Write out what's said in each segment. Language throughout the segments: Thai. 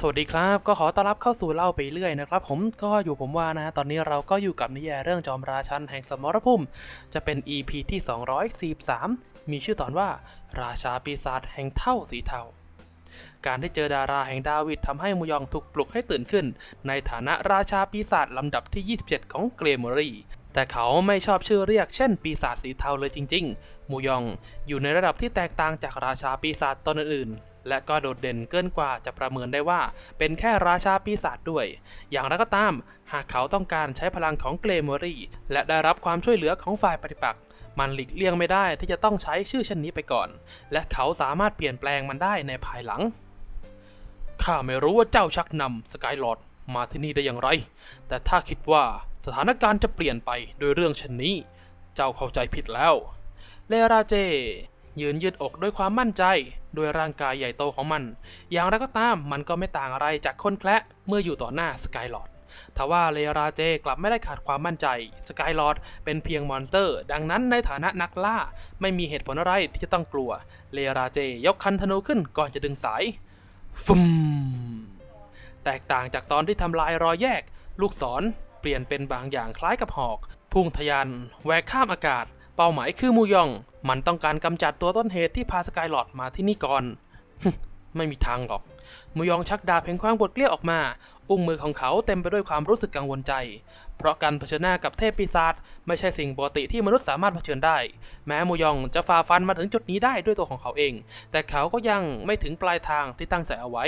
สวัสดีครับ ก็ขอต้อนรับเข้าสู่เล่าไปเรื่อยนะครับ ผมก็อยู่ผมว่านะตอนนี้เราก็อยู่กับนิยายเรื่องจอมราชันแห่งสมรภูมิ จะเป็น EP ที่ 243 มีชื่อตอนว่า ราชาปีศาจแห่งเท่าสีเทาการที่เจอดาราแห่งดาวิดทำให้มูยองถูกปลุกให้ตื่นขึ้น ในฐานะราชาปีศาจลำดับที่ 27 ของเกรมอรีแต่เขาไม่ชอบชื่อเรียกเช่นปีศาจสีเทาเลยจริง ๆ มูยองอยู่ในระดับที่แตกต่างจากราชาปีศาจตนอื่น และก็โดดเด่นเกินกว่าจะประเมินได้ว่า เป็นแค่ราชาปีศาจด้วย อย่างไรก็ตาม หากเขาต้องการใช้พลังของเกรมอรีและได้รับความช่วยเหลือของฝ่ายปฏิปักษ์มันหลีกเลี่ยงไม่ได้ที่จะต้องใช้ชื่อเช่นนี้ไปก่อน และเขาสามารถเปลี่ยนแปลงมันได้ในภายหลัง ข้าไม่รู้ว่าเจ้าชักนำสกายลอดมาที่นี่ได้อย่างไร แต่ถ้าคิดว่าสถานการณ์จะเปลี่ยนไปโดยเรื่องเช่นนี้ เจ้าเข้าใจผิดแล้ว เลราเจ ยืนยืดอกด้วยความมั่นใจ ด้วยร่างกายใหญ่โตของมัน อย่างไรก็ตามมันก็ไม่ต่างอะไรจากคนแคละเมื่ออยู่ต่อหน้าสกายลอดทว่าเลราเจกลับไม่ได้ขาดความมั่นใจ สกายลอดเป็นเพียงมอนสเตอร์ ดังนั้นในฐานะนักล่า ไม่มีเหตุผลอะไรที่จะต้องกลัว เลราเจยกคันธนูขึ้นก่อนจะดึงสายฟุมแตกต่างจากตอนที่ทำลายรอยแยก ลูกศรเปลี่ยนเป็นบางอย่างคล้ายกับหอก พุ่งทะยานแหวกข้ามอากาศ เป้าหมายคือมูยอง มันต้องการกำจัดตัวต้นเหตุที่พาสกายหลอดมาที่นี่ก่อน ไม่มีทางหรอกมูยองชักดาบแห่งความบดเกลี้ยออกมา อุ้งมือของเขาเต็มไปด้วยความรู้สึกกังวลใจ เพราะการเผชิญหน้ากับเทพปีศาจไม่ใช่สิ่งปกติที่มนุษย์สามารถเผชิญได้ แม้มูยองจะฝ่าฟันมาถึงจุดนี้ได้ด้วยตัวของเขาเอง แต่เขาก็ยังไม่ถึงปลายทางที่ตั้งใจเอาไว้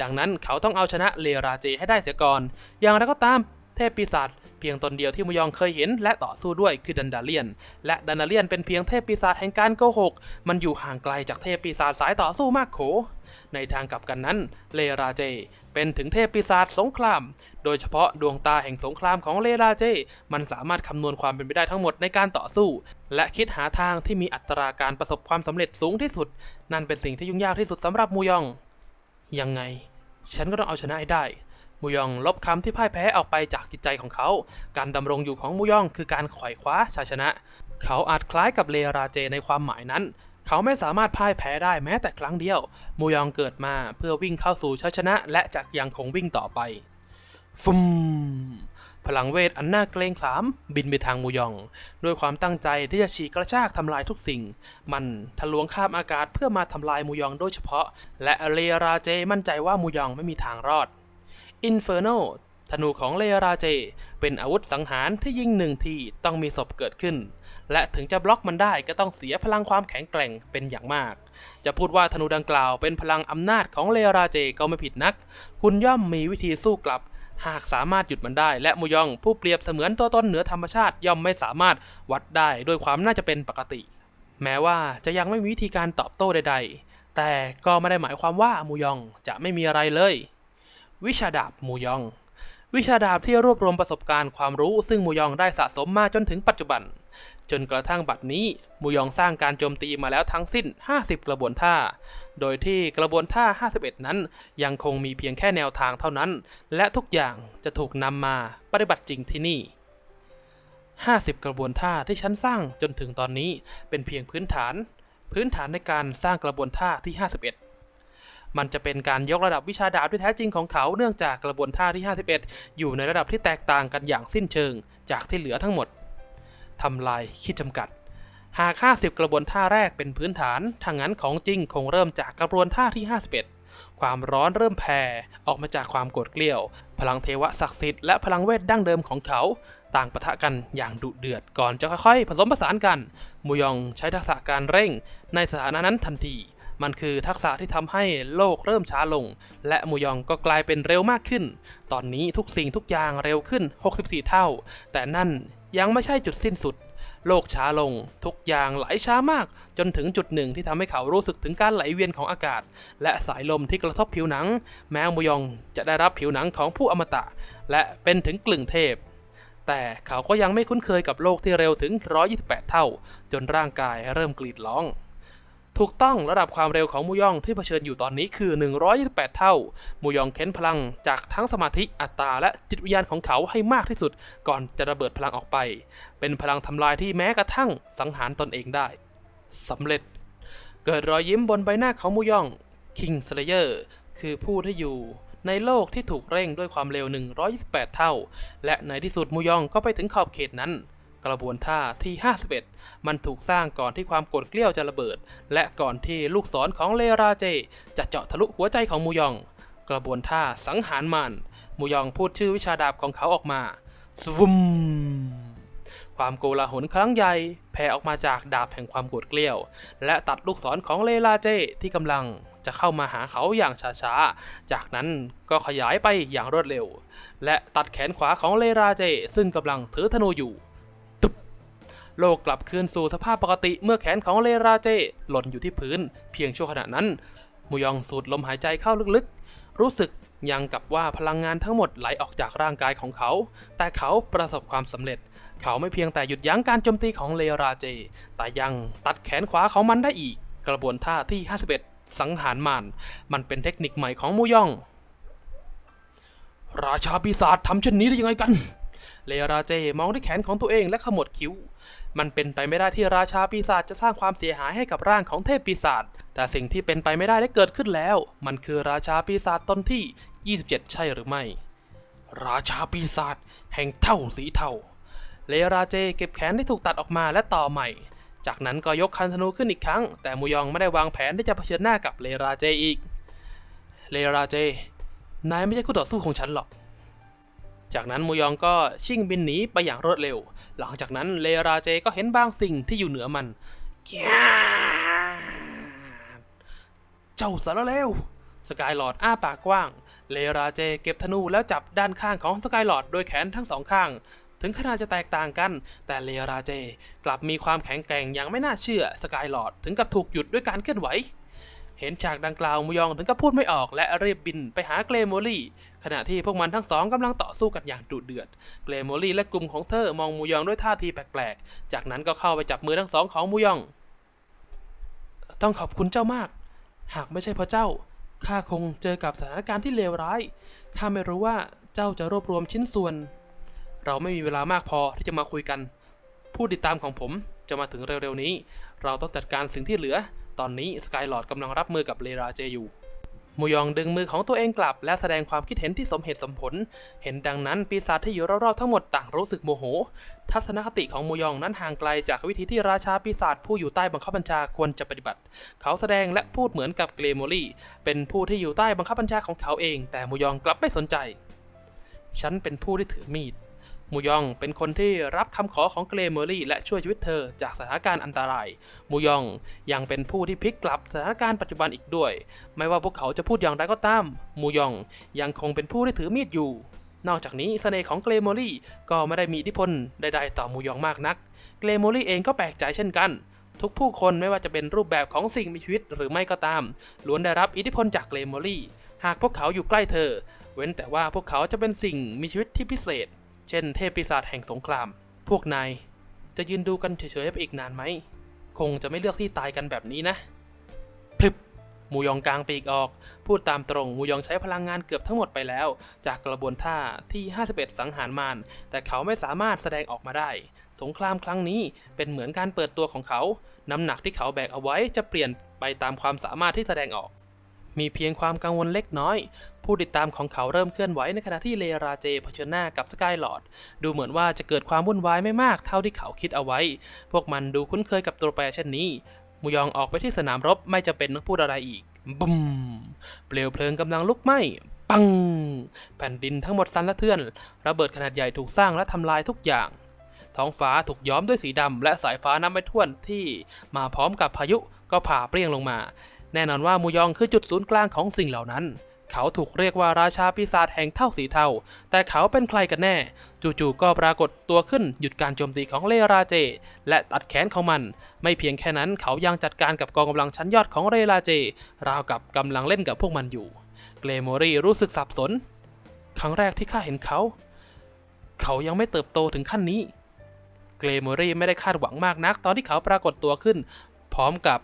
ดังนั้นเขาต้องเอาชนะเลราเจให้ได้เสียก่อน อย่างไรก็ตามเทพปีศาจ พียงตนเดียวที่มูยองเคยเห็น และต่อสู้ด้วยคือดันดาเลียน และดันดาเลียนเป็นเพียงเทพปีศาจแห่งการโกหก มันอยู่ห่างไกลจากเทพปีศาจสายต่อสู้มากโข ในทางกลับกันนั้น เลราเจ เป็นถึงเทพปีศาจสงคราม โดยเฉพาะดวงตาแห่งสงครามของเลราเจ มันสามารถคำนวณความเป็นไปได้ทั้งหมดในการต่อสู้ และคิดหาทางที่มีอัตราการประสบความสำเร็จสูงที่สุด นั่นเป็นสิ่งที่ยุ่งยากที่สุดสำหรับมูยอง ยังไง ฉันก็ต้องเอาชนะให้ได้ มูยองลบคำที่พ่ายแพ้ออกไปจากจิตใจของเขา การดำรงอยู่ของมูยองคือการไขว่คว้าชัยชนะ เขาอาจคล้ายกับเลราเจในความหมายนั้น เขาไม่สามารถพ่ายแพ้ได้แม้แต่ครั้งเดียว มูยองเกิดมาเพื่อวิ่งเข้าสู่ชัยชนะ และจะยังคงวิ่งต่อไปฟุมพลังเวทอันน่าเกรงขาม บินไปทางมูยอง ด้วยความตั้งใจที่จะฉีกกระชากทำลายทุกสิ่ง มันทะลวงข้ามอากาศเพื่อมาทำลายมูยองโดยเฉพาะ และเลราเจมั่นใจว่ามูยองไม่มีทางรอด อินเฟอร์โนธนูของเลราเจ เป็นอาวุธสังหารที่ยิงหนึ่งทีต้องมีศพเกิดขึ้น และถึงจะบล็อกมันได้ก็ต้องเสียพลังความแข็งแกร่งเป็นอย่างมาก จะพูดว่าธนูดังกล่าวเป็นพลังอำนาจของเลราเจก็ไม่ผิดนัก คุณย่อมมีวิธีสู้กลับ หากสามารถหยุดมันได้ และมูยองผู้เปรียบเสมือนตัวตนเหนือธรรมชาติย่อมไม่สามารถวัดได้ด้วยความน่าจะเป็นปกติ แม้ว่าจะยังไม่มีวิธีการตอบโต้ใด ๆ แต่ก็ไม่ได้หมายความว่ามูยองจะไม่มีอะไรเลย วิชาดาบมูยอง วิชาดาบที่รวบรวมประสบการณ์ความรู้ซึ่งมูยองได้สะสมมาจนถึงปัจจุบัน จนกระทั่งบัดนี้มูยองสร้างการโจมตีมาแล้วทั้งสิ้น 50 กระบวนท่า โดยที่กระบวนท่า 51 นั้น ยังคงมีเพียงแค่แนวทางเท่านั้น และทุกอย่างจะถูกนำมาปฏิบัติจริงที่นี่50 กระบวนท่าที่ฉันสร้างจนถึงตอนนี้เป็นเพียงพื้นฐาน พื้นฐานในการสร้างกระบวนท่าที่ 51 มันจะเป็นการยกระดับวิชาดาบที่แท้จริงของเขาเนื่องจากกระบวนท่าที่ 51 อยู่ในระดับที่แตกต่างกันอย่างสิ้นเชิง จากที่เหลือทั้งหมดทำลายขีดจำกัด หาก 50 กระบวนท่าแรกเป็นพื้นฐานทางนั้นของจริงคงเริ่มจากกระบวนท่าที่ 51ความร้อนเริ่มแผ่ออกมาจากความโกรธเกลี้ยว พลังเทวะศักดิ์สิทธิ์และพลังเวทดั้งเดิมของเขา ต่างปะทะกันอย่างดุเดือดก่อนจะค่อยๆ ผสมผสานกัน มูยองใช้ทักษะการเร่งในสถานะนั้นทันที มันคือทักษะที่ทำให้โลกเริ่มช้าลง และมูยองก็กลายเป็นเร็วมากขึ้น ตอนนี้ทุกสิ่งทุกอย่างเร็วขึ้น 64 เท่า แต่นั่นยังไม่ใช่จุดสิ้นสุด โลกช้าลง ทุกอย่างไหลช้ามาก จนถึงจุดหนึ่งที่ทำให้เขารู้สึกถึงการไหลเวียนของอากาศ และสายลมที่กระทบผิวหนัง แม้มูยองจะได้รับผิวหนังของผู้อมตะ และเป็นถึงกลึงเทพแต่เขาก็ยังไม่คุ้นเคยกับโลกที่เร็วถึง 128 เท่า จนร่างกายเริ่มกรีดร้อง ถูกต้องระดับความเร็วของมูยองที่เผชิญอยู่ตอนนี้คือ 128 เท่า มูยองเค้นพลังจากทั้งสมาธิอัตตาและจิตวิญญาณของเขาให้มากที่สุด ก่อนจะระเบิดพลังออกไป เป็นพลังทำลายที่แม้กระทั่งสังหารตนเองได้สำเร็จ เกิดรอยยิ้มบนใบหน้าของมูยองคิงสเลเยอร์คือผู้ที่อยู่ในโลกที่ถูกเร่งด้วยความเร็ว 128 เท่า และในที่สุดมูยองก็ไปถึงขอบเขตนั้น กระบวนท่าที่ 51 มันถูกสร้างก่อนที่ความกรธเกลี้ยวจะระเบิด และก่อนที่ลูกศรของเลราเจ จะเจาะทะลุหัวใจของมูยอง กระบวนท่าสังหารมารมูยองพูดชื่อวิชาดาบของเขาออกมาสวุมความโกลาหลครั้งใหญ่แผ่ออกมาจากดาบแห่งความโกรธเกลี้ยว และตัดลูกศรของเลลาเจที่กำลังจะเข้ามาหาเขาอย่างช้าๆ จากนั้นก็ขยายไปอย่างรวดเร็ว และตัดแขนขวาของเลราเจ ซึ่งกำลังถือธนูอยู่ โลกกลับคืนสู่สภาพปกติเมื่อแขนของเลราเจ หล่นอยู่ที่พื้น เพียงชั่วขณะนั้นมูยองสูดลมหายใจเข้าลึกๆ รู้สึกยังกับว่าพลังงานทั้งหมดไหลออกจากร่างกายของเขา แต่เขาประสบความสำเร็จ เขาไม่เพียงแต่หยุดยั้งการโจมตีของเลราเจ แต่ยังตัดแขนขวาของมันได้อีก กระบวนท่าที่ 51 สังหารมารมันเป็นเทคนิคใหม่ของมูยอง ราชาปีศาจทำเช่นนี้ได้ยังไงกัน เลราเจมองที่แขนของตัวเองและขมวดคิ้ว มันเป็นไปไม่ได้ที่ราชาปีศาจจะสร้างความเสียหายให้กับร่างของเทพปีศาจ แต่สิ่งที่เป็นไปไม่ได้ได้เกิดขึ้นแล้ว มันคือราชาปีศาจตนที่ 27 ใช่หรือไม่ ราชาปีศาจแห่งเท่าสีเท่าเลราเจเก็บแขนที่ถูกตัดออกมาและต่อใหม่ จากนั้นก็ยกคันธนูขึ้นอีกครั้ง แต่มูยองไม่ได้วางแผนที่จะเผชิญหน้ากับเลราเจอีก เลราเจ นายไม่ใช่คู่ต่อสู้ของฉันหรอก จากนั้นมูยองก็ชิ่งบินหนีไปอย่างรวดเร็ว หลังจากนั้นเลราเจก็เห็นบางสิ่งที่อยู่เหนือมันแก่เจ้าสารเลวสกายหลอดอ้าปากกว้าง เลราเจเก็บธนูแล้วจับด้านข้างของสกายหลอดโดยแขนทั้งสองข้าง ถึงขนาดจะแตกต่างกัน แต่เลราเจกลับมีความแข็งแกร่งอย่างไม่น่าเชื่อสกายหลอดถึงกับถูกหยุดด้วยการเคลื่อนไหว เห็นฉากดังกล่าวมูยองถึงกับพูดไม่ออกและรีบบินไปหาเกรโมลี่ ขณะที่พวกมันทั้งสองกำลังต่อสู้กันอย่างดุเดือด เกรโมลี่และกลุ่มของเธอมองมูยองด้วยท่าทีแปลกๆ จากนั้นก็เข้าไปจับมือทั้งสองของมูยอง ต้องขอบคุณเจ้ามาก หากไม่ใช่พระเจ้าข้าคงเจอกับสถานการณ์ที่เลวร้ายข้าไม่รู้ว่าเจ้าจะรวบรวมชิ้นส่วน เราไม่มีเวลามากพอที่จะมาคุยกัน ผู้ติดตามของผมจะมาถึงเร็วๆนี้ เราต้องจัดการสิ่งที่เหลือ ตอนนี้สกายลอร์ดกำลังรับมือกับเลราเจอยู่มูยองดึงมือของตัวเองกลับ และแสดงความคิดเห็นที่สมเหตุสมผล เห็นดังนั้นปีศาจที่อยู่รอบๆทั้งหมดต่างรู้สึกโมโห ทัศนคติของมูยองนั้นห่างไกลจากวิธีที่ราชาปีศาจผู้อยู่ใต้บังคับบัญชาควรจะปฏิบัติ เขาแสดงและพูดเหมือนกับเกรโมลี่ เป็นผู้ที่อยู่ใต้บังคับบัญชาของเขาเอง แต่มูยองกลับไม่สนใจ ฉันเป็นผู้ที่ถือมีด มูยองเป็นคนที่รับคำขอของเกรเมอรี่ และช่วยชีวิตเธอจากสถานการณ์อันตราย มูยองยังเป็นผู้ที่พลิกกลับสถานการณ์ปัจจุบันอีกด้วย ไม่ว่าพวกเขาจะพูดอย่างไรก็ตาม มูยองยังคงเป็นผู้ที่ถือมีดอยู่ นอกจากนี้เสน่ห์ของเกรโมลี่ก็ไม่ได้มีอิทธิพลใดๆต่อมูยองมากนัก เกรโมลี่เองก็แปลกใจเช่นกัน ทุกผู้คนไม่ว่าจะเป็นรูปแบบของสิ่งมีชีวิตหรือไม่ก็ตาม ล้วนได้รับอิทธิพลจากเกรโมลี่ หากพวกเขาอยู่ใกล้เธอ เว้นแต่ว่าพวกเขาจะเป็นสิ่งมีชีวิตที่พิเศษ เช่นเทพปีศาจแห่งสงคราม พวกนายจะยืนดูกันเฉยๆไปอีกนานไหม คงจะไม่เลือกที่ตายกันแบบนี้นะ พลึบมูยองกลางปีกออก พูดตามตรงมูยองใช้พลังงานเกือบทั้งหมดไปแล้ว จากกระบวนท่าที่ 51 สังหารมารแต่เขาไม่สามารถแสดงออกมาได้ สงครามครั้งนี้เป็นเหมือนการเปิดตัวของเขา น้ำหนักที่เขาแบกเอาไว้จะเปลี่ยนไปตามความสามารถที่แสดงออก มีเพียงความกังวลเล็กน้อย ผู้ติดตามของเขาเริ่มเคลื่อนไหวในขณะที่เลราเจเผชิญหน้ากับสกายหลอดดูเหมือนว่าจะเกิดความวุ่นวายไม่มากเท่าที่เขาคิดเอาไว้ พวกมันดูคุ้นเคยกับตัวแปรเช่นนี้มูยองออกไปที่สนามรบไม่จะเป็นต้องพูดอะไรอีกบุ้มเปลวเพลิงกำลังลุกไหม้ปัง แผ่นดินทั้งหมดสั่นสะเทือน ระเบิดขนาดใหญ่ถูกสร้างและทำลายทุกอย่าง ท้องฟ้าถูกย้อมด้วยสีดำและสายฟ้าน้ำไม่ท่วนที่มาพร้อมกับพายุก็ผ่าเปรี้ยงลงมา แน่นอนว่ามูยองคือจุดศูนย์กลางของสิ่งเหล่านั้น เขาถูกเรียกว่าราชาปีศาจแห่งเท่าสีเทา แต่เขาเป็นใครกันแน่ จู่ๆก็ปรากฏตัวขึ้นหยุดการโจมตีของเลราเจ และตัดแขนของมัน ไม่เพียงแค่นั้นเขายังจัดการกับกองกำลังชั้นยอดของเรราเจ ราวกับกำลังเล่นกับพวกมันอยู่ เกรโมรีรู้สึกสับสน ครั้งแรกที่ข้าเห็นเขา เขายังไม่เติบโตถึงขั้นนี้เกรโมรี่ไม่ได้คาดหวังมากนัก ตอนที่เขาปรากฏตัวขึ้น พร้อมกับ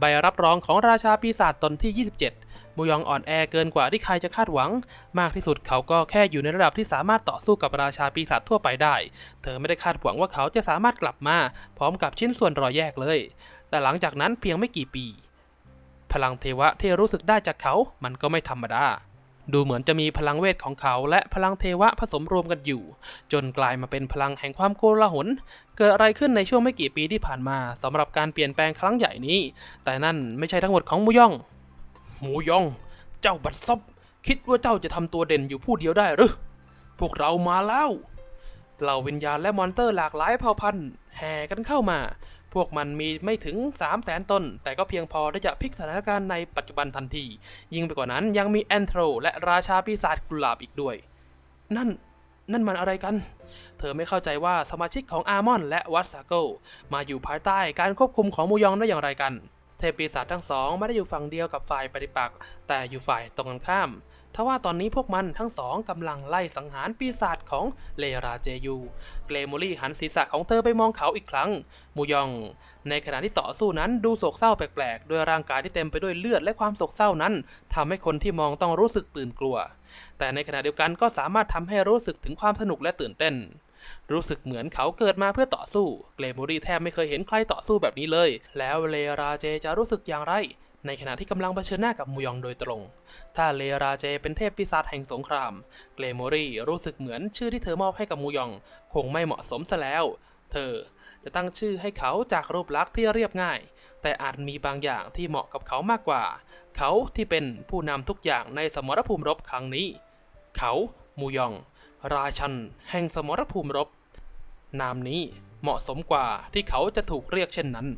ใบรับรองของราชาปีศาจตนที่ 27 มูยองอ่อนแอเกินกว่าที่ใครจะคาดหวัง มากที่สุดเขาก็แค่อยู่ในระดับที่สามารถต่อสู้กับราชาปีศาจทั่วไปได้ เธอไม่ได้คาดหวังว่าเขาจะสามารถกลับมา พร้อมกับชิ้นส่วนรอยแยกเลย แต่หลังจากนั้นเพียงไม่กี่ปี พลังเทวะที่รู้สึกได้จากเขามันก็ไม่ธรรมดา ดูเหมือนจะมีพลังเวทของเขาและพลังเทวะผสมรวมกันอยู่ จนกลายมาเป็นพลังแห่งความโกลาหล เกิดอะไรขึ้นในช่วงไม่กี่ปีที่ผ่านมาสำหรับการเปลี่ยนแปลงครั้งใหญ่นี้ แต่นั่นไม่ใช่ทั้งหมดของมูยอง มูยอง เจ้าบัดซบคิดว่าเจ้าจะทำตัวเด่นอยู่ผู้เดียวได้หรือพวกเรามาแล้วเหล่าวิญญาณและมอนเตอร์หลากหลายเผ่าพันธุ์แห่กันเข้ามา พวกมันมีไม่ถึง 3 0 0แสนตนแต่ก็เพียงพอที่จะพลิกสถานการณ์ในปัจจุบันทันที ยิ่งไปกว่านั้นยังมีแอนโทรและราชาปีศาจกุหลาบอีกด้วย นั่นนั่นมันอะไรกัน เธอไม่เข้าใจว่าสมาชิกของอาร์มอนและวัตซาโกมาอยู่ภายใต้การควบคุมของมูยองได้อย่างไรกัน เทพปีศาจทั้งสองไม่ได้อยู่ฝั่งเดียวกับฝ่ายปฏิปักษ์แต่อยู่ฝ่ายตรงกันข้าม ทว่าตอนนี้พวกมันทั้งสองกำลังไล่สังหารปีศาจของเลราเจยู เกรโมลี่หันศีรษะของเธอไปมองเขาอีกครั้ง มูยอง ในขณะที่ต่อสู้นั้นดูโศกเศร้าแปลกๆ ด้วยร่างกายที่เต็มไปด้วยเลือดและความโศกเศร้านั้นทำให้คนที่มองต้องรู้สึกตื่นกลัว แต่ในขณะเดียวกันก็สามารถทำให้รู้สึกถึงความสนุกและตื่นเต้นรู้สึกเหมือนเขาเกิดมาเพื่อต่อสู้ เกรโมรี่แทบไม่เคยเห็นใครต่อสู้แบบนี้เลย แล้วเลราเจจะรู้สึกอย่างไร ในขณะที่กำลังเผชิญหน้ากับมูยองโดยตรง ถ้าเลราเจเป็นเทพปีศาจแห่งสงคราม เกรโมรี่รู้สึกเหมือนชื่อที่เธอมอบให้กับมูยอง คงไม่เหมาะสมซะแล้ว เธอจะตั้งชื่อให้เขาจากรูปลักษณ์ที่เรียบง่าย แต่อาจมีบางอย่างที่เหมาะกับเขามากกว่า เขาที่เป็นผู้นำทุกอย่างในสมรภูมิรบครั้งนี้ เขามูยอง ราชัน แห่งสมรภูมิรบ นามนี้เหมาะสมกว่าที่เขาจะถูกเรียกเช่นนั้น